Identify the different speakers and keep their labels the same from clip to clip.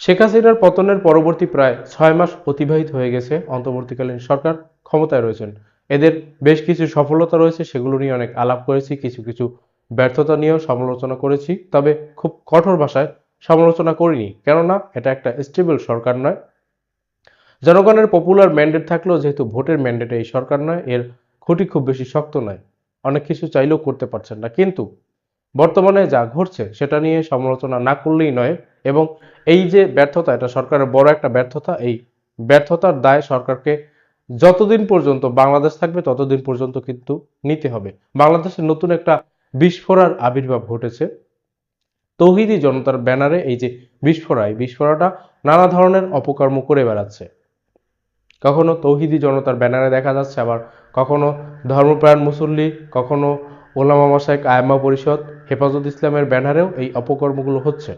Speaker 1: শেখ হাসিনার পতনের পরবর্তী প্রায় ছয় মাস অতিবাহিত হয়ে গেছে অন্তর্বর্তীকালীন সরকার ক্ষমতায় রয়েছেন। এদের বেশ কিছু সফলতা রয়েছে, সেগুলো নিয়ে অনেক আলাপ করেছি, কিছু কিছু ব্যর্থতা নিয়েও সমালোচনা করেছি, তবে খুব কঠোর ভাষায় সমালোচনা করিনি, কেননা এটা একটা স্টেবল সরকার নয়। জনগণের পপুলার ম্যান্ডেট থাকলেও যেহেতু ভোটের ম্যান্ডেট এই সরকার নয়, এর খুঁটি খুব বেশি শক্ত নয়। অনেক কিছু চাইলেও করতে পারছেন না, কিন্তু বর্তমানে যা ঘটছে সেটা নিয়ে সমালোচনা না করলেই নয় এবং এই যে ব্যর্থতা, এটা সরকারের বড় একটা ব্যর্থতা, এই ব্যর্থতার দায় সরকারকে যতদিন পর্যন্ত বাংলাদেশ থাকবে, ততদিন পর্যন্ত কিন্তু নিতে হবে। বাংলাদেশের নতুন একটা বিস্ফোরার আবির্ভাব ঘটেছে। তৌহিদি জনতার ব্যানারে এই যে বিস্ফোরা এই বিস্ফোরাটা নানা ধরনের অপকর্ম করে বেড়াচ্ছে। কখনো তৌহিদি জনতার ব্যানারে দেখা যাচ্ছে, আবার কখনো ধর্মপ্রাণ মুসল্লি, কখনো ওলামা মাসাইক আয়ামা পরিষদ, হেফাজত ইসলামের ব্যানারেও এই অপকর্মগুলো হচ্ছে।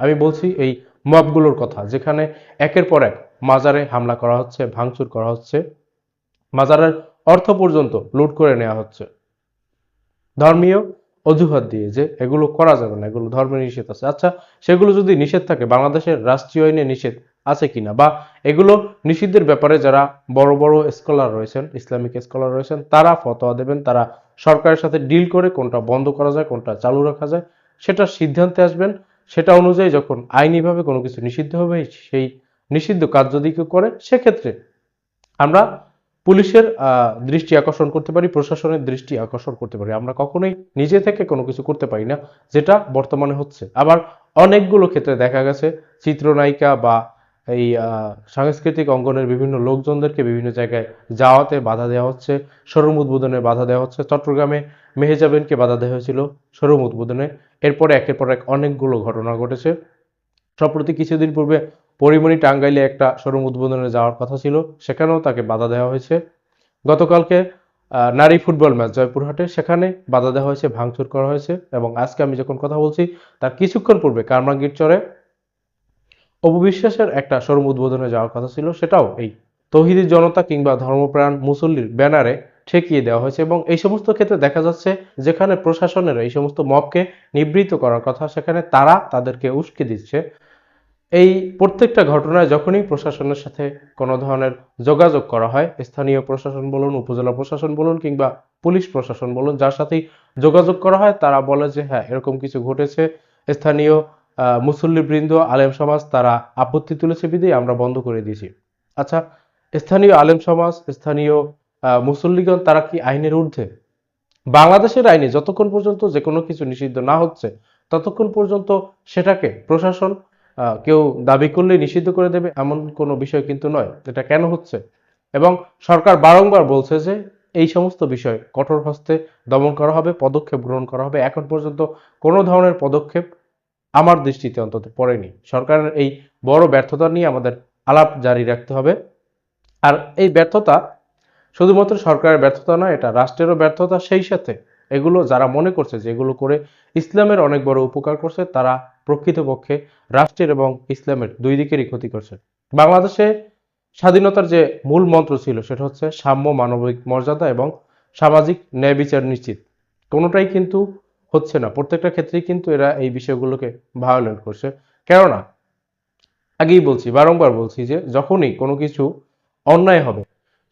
Speaker 1: আমি বলছি এই মবগুলোর কথা, যেখানে একের পর এক মাজারে হামলা করা হচ্ছে, ভাঙচুর করা হচ্ছে। মাজারের অর্থ পর্যন্ত লুট করে নেওয়া হচ্ছে। ধর্মীয় অজুহাত দিয়ে যে এগুলো করা যাবে না, এগুলো ধর্মের নিষেধ আছে। আচ্ছা সেগুলো যদি নিষেধ থাকে, বাংলাদেশের রাষ্ট্রীয় আইনে নিষেধ আছে কিনা? বা এগুলো নিষিদ্ধের ব্যাপারে যারা বড় বড় স্কলার রয়েছেন, ইসলামিক স্কলার রয়েছেন, তারা ফতোয়া দেবেন, তারা সরকারের সাথে ডিল করে কোনটা বন্ধ করা যায়, কোনটা চালু রাখা যায় সেটা সিদ্ধান্তে আসবেন। সেটা অনুযায়ী যখন আইনিভাবে কোনো কিছু নিষিদ্ধ হবে, সেই নিষিদ্ধ কাজ যদি কেউ করে, সেক্ষেত্রে আমরা পুলিশের দৃষ্টি আকর্ষণ করতে পারি, প্রশাসনের দৃষ্টি আকর্ষণ করতে পারি। আমরা কখনোই নিজে থেকে কোনো কিছু করতে পারি না, যেটা বর্তমানে হচ্ছে। আবার অনেকগুলো ক্ষেত্রে দেখা গেছে, চিত্রনায়িকা বা এই সাংস্কৃতিক অঙ্গনের বিভিন্ন লোকজনদেরকে বিভিন্ন জায়গায় যাওয়াতে বাধা দেওয়া হচ্ছে, শোরুম উদ্বোধনে বাধা দেওয়া হচ্ছে। চট্টগ্রামে মেহেজাবিনকে বাধা দেওয়া হয়েছিল শোরুম উদ্বোধনে। এরপরে একের পর এক অনেকগুলো ঘটনা ঘটেছে। সম্প্রতি কিছুদিন পূর্বে পরিমণি টাঙ্গাইলে একটা শোরুম উদ্বোধনে যাওয়ার কথা ছিল, সেখানেও তাকে বাধা দেওয়া হয়েছে। গতকালকে নারী ফুটবল ম্যাচ জয়পুরহাটে, সেখানে বাধা দেওয়া হয়েছে, ভাঙচুর করা হয়েছে এবং আজকে আমি যখন কথা বলছি, তার কিছুক্ষণ পূর্বে কারমাঙ্গির চরে অপবিশ্বাসের একটা শোরুম উদ্বোধনে যাওয়ার কথা ছিল, সেটাও এই তৌহিদি জনতা কিংবা ধর্মপ্রাণ মুসল্লির ব্যানারে ঠেকিয়ে দেওয়া হয়েছে এবং এই সমস্ত ক্ষেত্রে দেখা যাচ্ছে যেখানে প্রশাসনের এই সমস্ত মবকে নিবৃত্ত করার কথা, সেখানে তারা তাদেরকে উস্কে দিচ্ছে। এই প্রত্যেকটা ঘটনায় যখনই প্রশাসনের সাথে কোনো ধরনের যোগাযোগ করা হয়, স্থানীয় প্রশাসন বলুন, উপজেলা প্রশাসন বলুন কিংবা পুলিশ প্রশাসন বলুন, যার সাথেই যোগাযোগ করা হয়, তারা বলে যে হ্যাঁ এরকম কিছু ঘটেছে। স্থানীয় মুসল্লিবৃন্দ আলেম সমাজ, তারা আপত্তি তুলেছে বিধেই আমরা বন্ধ করে দিয়েছি। আচ্ছা স্থানীয় আলেম সমাজ, স্থানীয় মুসল্লিগণ তারা কি আইনের ঊর্ধ্বে? বাংলাদেশের আইনে যতক্ষণ পর্যন্ত যে কোনো কিছু নিষিদ্ধ না হচ্ছে, ততক্ষণ পর্যন্ত সেটাকে প্রশাসন কেউ দাবি করলে নিষিদ্ধ করে দেবে এমন কোনো বিষয় কিন্তু নয়, এটা কেন হচ্ছে? এবং সরকার বারংবার বলছে যে এই সমস্ত বিষয় কঠোর হস্তে দমন করা হবে, পদক্ষেপ গ্রহণ করা হবে। এখন পর্যন্ত কোনো ধরনের পদক্ষেপ আমার দৃষ্টিতে অন্তত পড়েনি। সরকারের এই বড় ব্যর্থতা নিয়ে আমাদের আলাপ জারি রাখতে হবে। আর এই ব্যর্থতা শুধুমাত্র সরকারের ব্যর্থতা নয়, এটা রাষ্ট্রেরও ব্যর্থতা সেই সাথে। এগুলো যারা মনে করছে যে এগুলো করে ইসলামের অনেক বড় উপকার করছে, তারা প্রকৃতপক্ষে রাষ্ট্রের এবং ইসলামের দুই দিকেরই ক্ষতি করছে। বাংলাদেশে স্বাধীনতার যে মূল মন্ত্র ছিল, সেটা হচ্ছে সাম্য মানবিক মর্যাদা এবং সামাজিক ন্যায় বিচার নিশ্চিত। কোনোটাই কিন্তু হচ্ছে না। প্রত্যেকটা ক্ষেত্রেই কিন্তু এরা এই বিষয়গুলোকে ভায়োলেট করছে। কেননা, আগেই বলছি, বারংবার বলছি যে যখনই কোনো কিছু অন্যায় হবে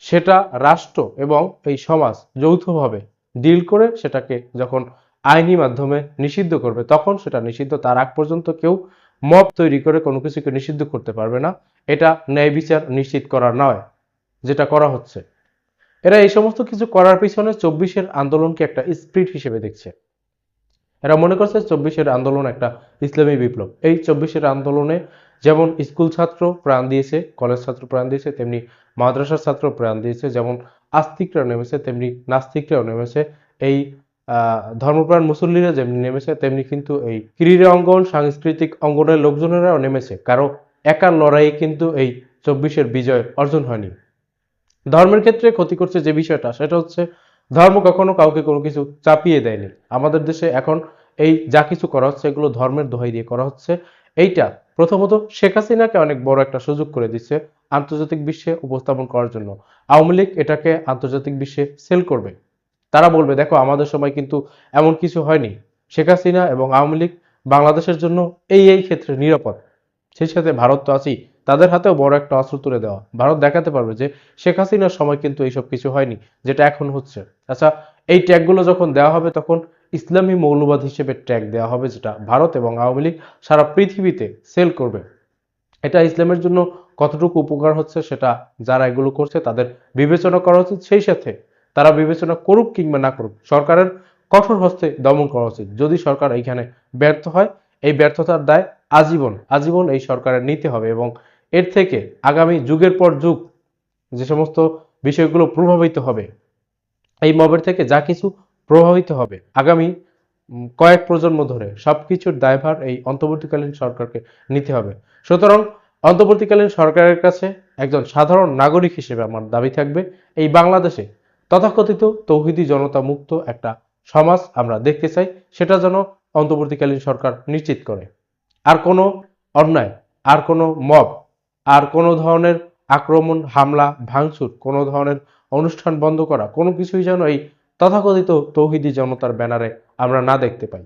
Speaker 1: সেটা রাষ্ট্র এবং এই সমাজ যৌথভাবে ডিল করে সেটাকে যখন আইনি মাধ্যমে নিষিদ্ধ করবে, তখন সেটা নিষিদ্ধ। তার আগ পর্যন্ত কেউ মব তৈরি করে কোনো কিছুকে নিষিদ্ধ করতে পারবে না। এটা ন্যায় বিচার নিশ্চিত করা নয়, যেটা করা হচ্ছে। এরা এই সমস্ত কিছু করার পিছনে চব্বিশের আন্দোলনকে একটা স্পিরিট হিসেবে দেখছে। এরা মনে করছে চব্বিশের আন্দোলন একটা ইসলামী বিপ্লব। এই চব্বিশের আন্দোলনে যেমন স্কুল ছাত্র প্রাণ দিয়েছে, কলেজ ছাত্র প্রাণ দিয়েছে, তেমনি মাদ্রাসার ছাত্র প্রাণ দিয়েছে, যেমন আস্তিকরা নেমেছে, তেমনি নাস্তিকরাও নেমেছে। এই ধর্মপ্রাণ মুসল্লিরা যেমনি নেমেছে, তেমনি কিন্তু এই ক্রীড়া অঙ্গন, সাংস্কৃতিক অঙ্গনের লোকজনেরাও নেমেছে। কারও একার লড়াইয়ে কিন্তু এই চব্বিশের বিজয় অর্জন হয়নি। ধর্মের ক্ষেত্রে ক্ষতি করছে যে বিষয়টা, সেটা হচ্ছে ধর্ম কখনো কাউকে কোনো কিছু চাপিয়ে দেয়নি। আমাদের দেশে এখন এই যা কিছু করা হচ্ছে, এগুলো ধর্মের দোহাই দিয়ে করা হচ্ছে। এইটা প্রথমত শেখ হাসিনাকে অনেক বড় একটা সুযোগ করে দিচ্ছে আন্তর্জাতিক বিশ্বে উপস্থাপন করার জন্য। আওয়ামী লীগ এটাকে আন্তর্জাতিক বিশ্বে সেল করবে। তারা বলবে, দেখো, আমাদের সময় কিন্তু এমন কিছু হয়নি। শেখ হাসিনা এবং আওয়ামী লীগ বাংলাদেশের জন্য এই এই ক্ষেত্রে নিরাপদ। সেই সাথে ভারত তো আছেই। তাদের হাতেও বড় একটা অস্ত্র তুলে দেওয়া। ভারত দেখাতে পারবে যে শেখ হাসিনার সময় কিন্তু এইসব কিছু হয়নি, যেটা এখন হচ্ছে। আচ্ছা এই ট্যাগগুলো যখন দেওয়া হবে তখন ইসলামী মৌলবাদ হিসেবে ট্যাগ দেওয়া হবে, যেটা ভারত এবং আওয়ামী লীগ সারা পৃথিবীতে সেল করবে। এটা ইসলামের জন্য কতটুকু উপকার হচ্ছে সেটা যারা এগুলো করছে তাদের বিবেচনা করা উচিত। সেই সাথে তারা বিবেচনা করুক কিংবা না করুক, সরকারের কঠোর হস্তে দমন করা উচিত। যদি সরকার এইখানে ব্যর্থ হয়, এই ব্যর্থতার দায় আজীবন আজীবন এই সরকারের নিতে হবে এবং এর থেকে আগামী যুগের পর যুগ যে সমস্ত বিষয়গুলো প্রভাবিত হবে, এই মবের থেকে যা কিছু প্রভাবিত হবে, আগামী কয়েক প্রজন্ম ধরে সবকিছুর দায়ভার এই অন্তর্বর্তীকালীন সরকারকে নিতে হবে। সুতরাং অন্তর্বর্তীকালীন সরকারের কাছে একজন সাধারণ নাগরিক হিসেবে আমার দাবি থাকবে, এই বাংলাদেশে তথাকথিত তৌহিদি জনতা মুক্ত একটা সমাজ আমরা দেখতে চাই, সেটা যেন অন্তর্বর্তীকালীন সরকার নিশ্চিত করে। আর কোনো অন্যায়, আর কোনো মব আর কোনো ধরনের আক্রমণ, হামলা, ভাঙচুর, কোনো ধরনের অনুষ্ঠান বন্ধ করা, কোনো কিছুই যেন এই তথাকথিত তৌহিদি জনতার ব্যানারে আমরা না দেখতে পাই।